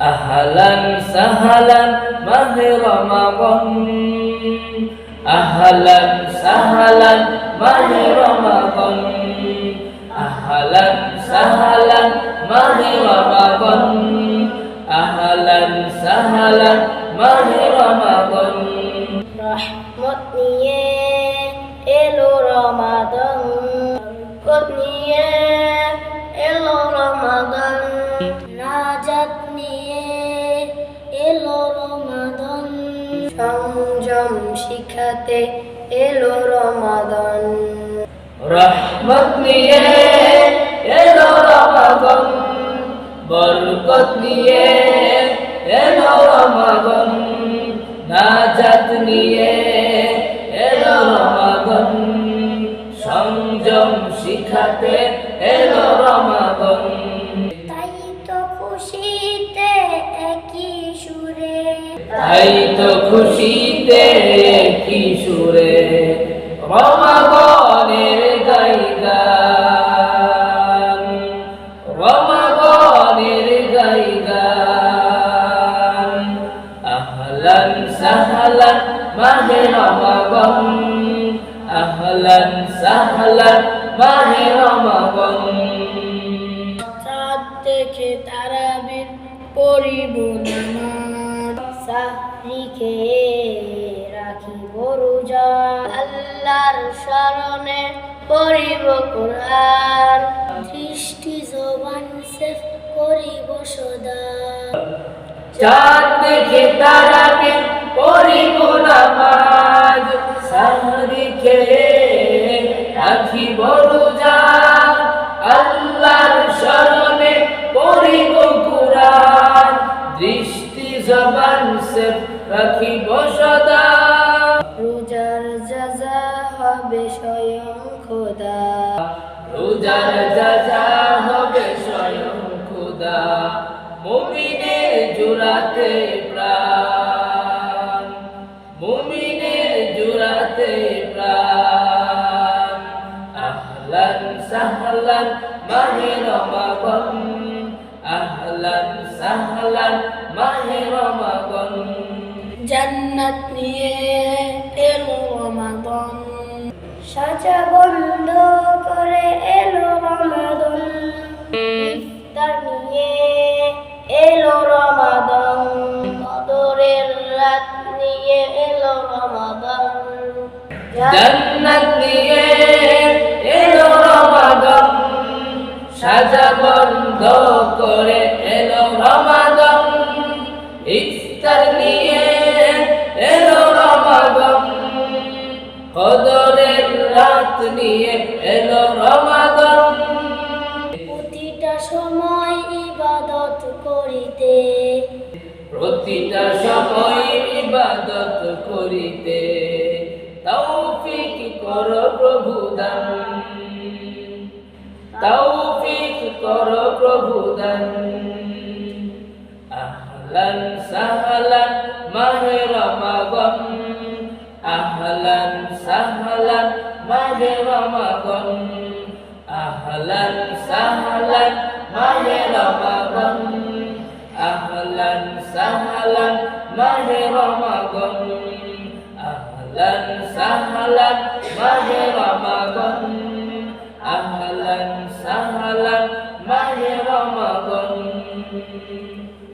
আহলান সাহালান মাহে রমাগন। আহলান সাহালান মাহে রমাগন। আহলান সাহালান মাহে রমাগন। আহলান সাহালান নাজাত নিয়ে এলো রমাদান। সংযম শিখাতে এলো রমাদান। রহমত নিয়ে এলো রমাগন বরকত নিয়ে এলো রমাগন নাজাত নিয়ে এলো রমাগন সংযম শিখাতে খুশিতে একই সুরে। তাই তো খুশিতে কি সুরে রমাগনের গাইগান রমাগনের গাইগান। আহলান সাহলান মাহে রমাগন আহলান সাহলান মাহে রমাগন তারাবির পরিব নামাজ সাহরি খেয়ে রাখিব রোজা। আল্লাহর স্মরণে পড়িব কোরআন। দৃষ্টি জবান সেফ করিব সদা। চাঁদ দেখে তারাকে পরিব নামাজ। সাহরি খেয়ে রাখিব জবান সে রাখিব সদা। রোজার যাজা হবে স্বয়ং খোদা। রোজার যাজা হবে স্বয়ং খুদা। মুমিনের জুড়াতে প্রাণ। মুমিনের জুড়াতে প্রাণ। আহলান সাহলান মাহে রমাগন আহলান সাহলান মাহে রমাগন। জান্নাত নিয়ে এলো রমাদন সাজা বন্ধ করে এলো রমাদন ইফতার নিয়ে এলো রমাদন কদরের রাত নিয়ে এলো রমাদন জান্নাত নিয়ে এলো রমাদন সাজা বন্ধ করে রমাদন ইফতার নিয়ে এলো রমাদন। কদরের রাত নিয়ে এলো রমাদন। প্রতিটা সময় ইবাদত করিতে। প্রতিটা সময় ইবাদত করিতে। তৌফিক কর প্রভু দান। তৌফিক কর প্রভু দান। আহলান সাহলান মাহে রমাগন আহলান সাহলান মাহে রমাগন আহলান সাহলান মাহে রমাগন আহলান সাহলান মাহে রমাগন আহলান সাহলান মাহে রমাগন আহলান সাহলান মাহে রমাগন